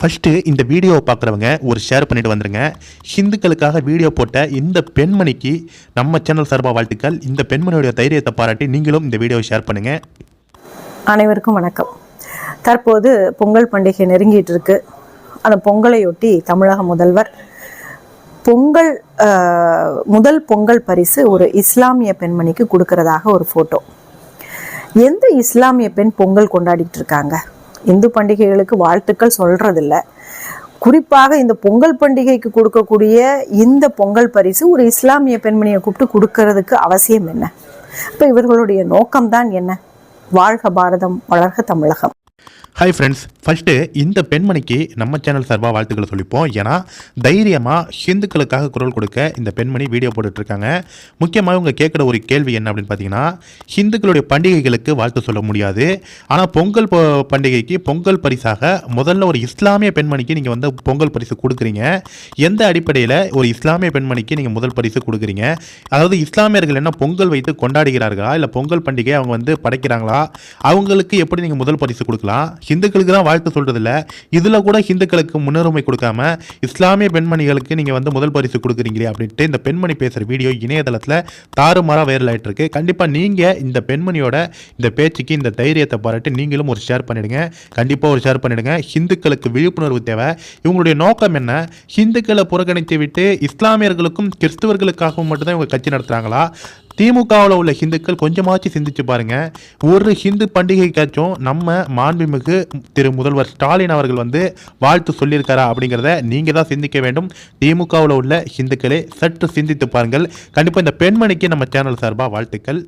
First இந்த வீடியோவை பார்க்குறவங்க ஒரு ஷேர் பண்ணிட்டு வந்துருங்க. ஹிந்துக்களுக்காக வீடியோ போட்ட இந்த பெண்மணிக்கு நம்ம சேனல் சார்பாக வாழ்த்துக்கள். இந்த பெண்மணியோட தைரியத்தை பாராட்டி நீங்களும் இந்த வீடியோவை ஷேர் பண்ணுங்கள் அனைவருக்கும் வணக்கம். தற்போது பொங்கல் பண்டிகை நெருங்கிட்டு இருக்கு. அந்த பொங்கலையொட்டி தமிழக முதல்வர் பொங்கல் முதல் பொங்கல் பரிசு ஒரு இஸ்லாமிய பெண்மணிக்கு கொடுக்கறதாக ஒரு ஃபோட்டோ எந்த இஸ்லாமிய பெண் பொங்கல் கொண்டாடிட்டு இருக்காங்க? இந்து பண்டிகைகளுக்கு வாழ்த்துக்கள் சொல்றதில்ல. குறிப்பாக இந்த பொங்கல் பண்டிகைக்கு கொடுக்கக்கூடிய இந்த பொங்கல் பரிசு ஒரு இஸ்லாமிய பெண்மணியை கூப்பிட்டு கொடுக்கறதுக்கு அவசியம் என்ன? இப்போ இவர்களுடைய நோக்கம்தான் என்ன? வாழ்க பாரதம் வளர்க தமிழகம். ஹாய் ஃப்ரெண்ட்ஸ் ஃபஸ்ட்டு இந்த பெண்மணிக்கு நம்ம சேனல் சார்பாக வாழ்த்துக்களை சொல்லிப்போம். ஏன்னா தைரியமாக ஹிந்துக்களுக்காக குரல் கொடுக்க இந்த பெண்மணி வீடியோ போட்டுட்ருக்காங்க. முக்கியமாக இவங்க கேட்குற ஒரு கேள்வி என்ன அப்படின்னு பார்த்தீங்கன்னா ஹிந்துக்களுடைய பண்டிகைகளுக்கு வாழ்த்து சொல்ல முடியாது. ஆனால் பொங்கல் பண்டிகைக்கு பொங்கல் பரிசாக முதல்ல ஒரு இஸ்லாமிய பெண்மணிக்கு நீங்கள் வந்து பொங்கல் பரிசு கொடுக்குறீங்க. எந்த அடிப்படையில் ஒரு இஸ்லாமிய பெண்மணிக்கு நீங்கள் முதல் பரிசு கொடுக்குறீங்க? அதாவது இஸ்லாமியர்கள் என்ன பொங்கல் வைத்து கொண்டாடுகிறார்களா? இல்லை பொங்கல் பண்டிகை அவங்க வந்து படைக்கிறாங்களா? அவங்களுக்கு எப்படி நீங்கள் முதல் பரிசு கொடுக்கலாம்? ஹிந்துக்களுக்கு தான் வாழ்த்து சொல்றதில்ல. இதில் கூட ஹிந்துக்களுக்கு முன்னுரிமை கொடுக்காம இஸ்லாமிய பெண்மணிகளுக்கு நீங்கள் வந்து முதல் பரிசு கொடுக்குறீங்களே அப்படின்ட்டு இந்த பெண்மணி பேசுகிற வீடியோ இணையதளத்தில் தாறுமாறாக வைரல் ஆயிட்டு இருக்கு. கண்டிப்பாக நீங்கள் இந்த பெண்மணியோட இந்த பேச்சுக்கு இந்த தைரியத்தை பாராட்டி நீங்களும் ஒரு ஷேர் பண்ணிடுங்க. கண்டிப்பாக ஒரு ஷேர் பண்ணிடுங்க. ஹிந்துக்களுக்கு விழிப்புணர்வு தேவை. இவங்களுடைய நோக்கம் என்ன? ஹிந்துக்களை புறக்கணித்து விட்டு இஸ்லாமியர்களுக்கும் கிறிஸ்துவர்களுக்காகவும் மட்டும்தான் இவங்க கட்சி நடத்துகிறாங்களா திமுகவில் உள்ள ஹிந்துக்கள் கொஞ்சமாச்சும் சிந்திச்சு பாருங்க. ஒரு ஹிந்து பண்டிகைக்காச்சும் நம்ம மாண்புமிகு திரு முதல்வர் ஸ்டாலின் அவர்கள் வந்து வாழ்த்து சொல்லியிருக்காரா அப்படிங்கிறத நீங்கள் தான் சிந்திக்க வேண்டும். திமுகவில் உள்ள ஹிந்துக்களே சற்று சிந்தித்து பாருங்கள். கண்டிப்பாக இந்த பெண்மணிக்கு நம்ம சேனல் சார்பாக வாழ்த்துக்கள்.